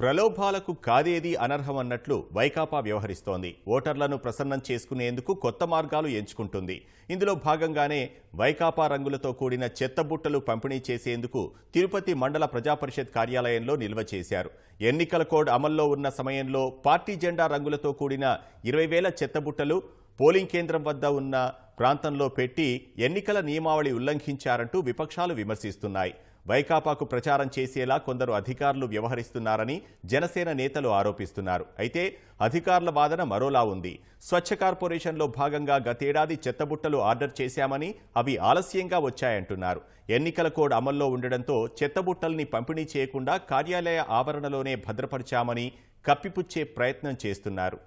ప్రలోభాలకు కాదేది అనర్హమన్నట్లు వైకాపా వ్యవహరిస్తోంది. ఓటర్లను ప్రసన్నం చేసుకునేందుకు కొత్త మార్గాలు ఎంచుకుంటుంది. ఇందులో భాగంగానే వైకాపా రంగులతో కూడిన చెత్తబుట్టలు పంపిణీ చేసేందుకు తిరుపతి మండల ప్రజాపరిషత్ కార్యాలయంలో నిల్వ చేశారు. ఎన్నికల కోడ్ అమల్లో ఉన్న సమయంలో పార్టీ జెండా రంగులతో కూడిన ఇరవై వేల చెత్తబుట్టలు పోలింగ్ కేంద్రం వద్ద ఉన్న ప్రాంతంలో పెట్టి ఎన్నికల నియమావళి ఉల్లంఘించారంటూ విపక్షాలు విమర్శిస్తున్నాయి. వైకాపాకు ప్రచారం చేసేలా కొందరు అధికారులు వ్యవహరిస్తున్నారని జనసేన నేతలు ఆరోపిస్తున్నారు. అయితే అధికారుల వాదన మరోలా ఉంది. స్వచ్ఛ కార్పొరేషన్లో భాగంగా గతేడాది చెత్తబుట్టలు ఆర్డర్ చేశామని అవి ఆలస్యంగా వచ్చాయంటున్నారు. ఎన్నికల కోడ్ అమల్లో ఉండడంతో చెత్తబుట్టల్ని పంపిణీ చేయకుండా కార్యాలయ ఆవరణలోనే భద్రపరిచామని కప్పిపుచ్చే ప్రయత్నం చేస్తున్నారు.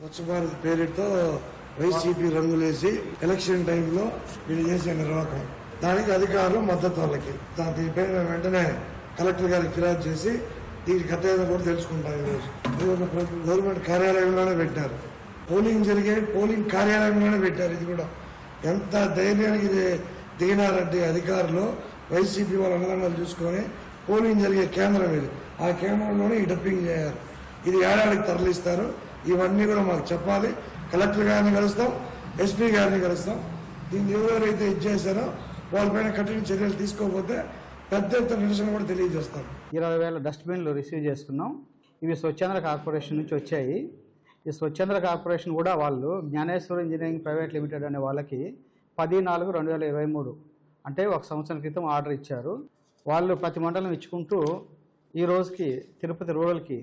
స్వచ్ఛ భారత్ పేరుతో వైసీపీ రంగులేసి ఎలక్షన్ టైంలో వీళ్ళు చేసే నిర్వాహకం. దానికి అధికారులు మద్దతు వాళ్ళకి. దీనిపై వెంటనే కలెక్టర్ గారికి ఫిర్యాదు చేసి దీని కథ ఏదో కూడా తెలుసుకుంటాం ఈరోజు. గవర్నమెంట్ కార్యాలయంలోనే పెట్టారు. పోలింగ్ జరిగే పోలింగ్ కార్యాలయంలోనే పెట్టారు ఇది కూడా. ఎంత ధైర్యానికి ఇది దిగినారంటే అధికారులు వైసీపీ వాళ్ళ అన్నదండలు చూసుకొని పోలింగ్ జరిగే కేంద్రం ఇది. ఆ కేంద్రంలోనే ఈ డప్పింగ్ చేయాలి. ఇది ఏడాదికి తరలిస్తారు. ఇవన్నీ కూడా మాకు చెప్పాలి. కలెక్టర్ గారిని కలుస్తాం ఎస్పీ గారిని కలుస్తాం. దీన్ని ఎవరెవరైతే ఇచ్చేసారో వాళ్ళపైన కఠిన చర్యలు తీసుకోకపోతే పెద్ద ఎత్తున నిరసన కూడా తెలియజేస్తాం ఇరవై వేల డస్ట్బిన్లు రిసీవ్ చేసుకున్నాం ఇవి స్వచ్ఛంద కార్పొరేషన్ నుంచి వచ్చాయి. ఈ స్వచ్ఛంద్ర కార్పొరేషన్ కూడా వాళ్ళు జ్ఞానేశ్వర ఇంజనీరింగ్ ప్రైవేట్ లిమిటెడ్ అనే వాళ్ళకి పది నాలుగు రెండు వేల ఇరవై మూడు అంటే ఒక సంవత్సరం క్రితం ఆర్డర్ ఇచ్చారు. వాళ్ళు ప్రతి మండలం ఇచ్చుకుంటూ ఈ రోజుకి తిరుపతి రూరల్కి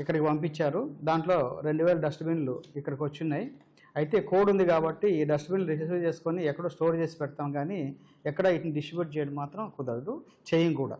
ఇక్కడికి పంపించారు. దాంట్లో రెండు వేల డస్ట్బిన్లు ఇక్కడికి వచ్చినాయి అయితే కోడ్ ఉంది కాబట్టి ఈ డస్ట్బిన్లు రిజిస్టర్ చేసుకొని ఎక్కడో స్టోర్ చేసి పెడతాం కానీ ఎక్కడ వీటిని డిస్ట్రిబ్యూట్ చేయడం మాత్రం కుదరదు. చేయం కూడా.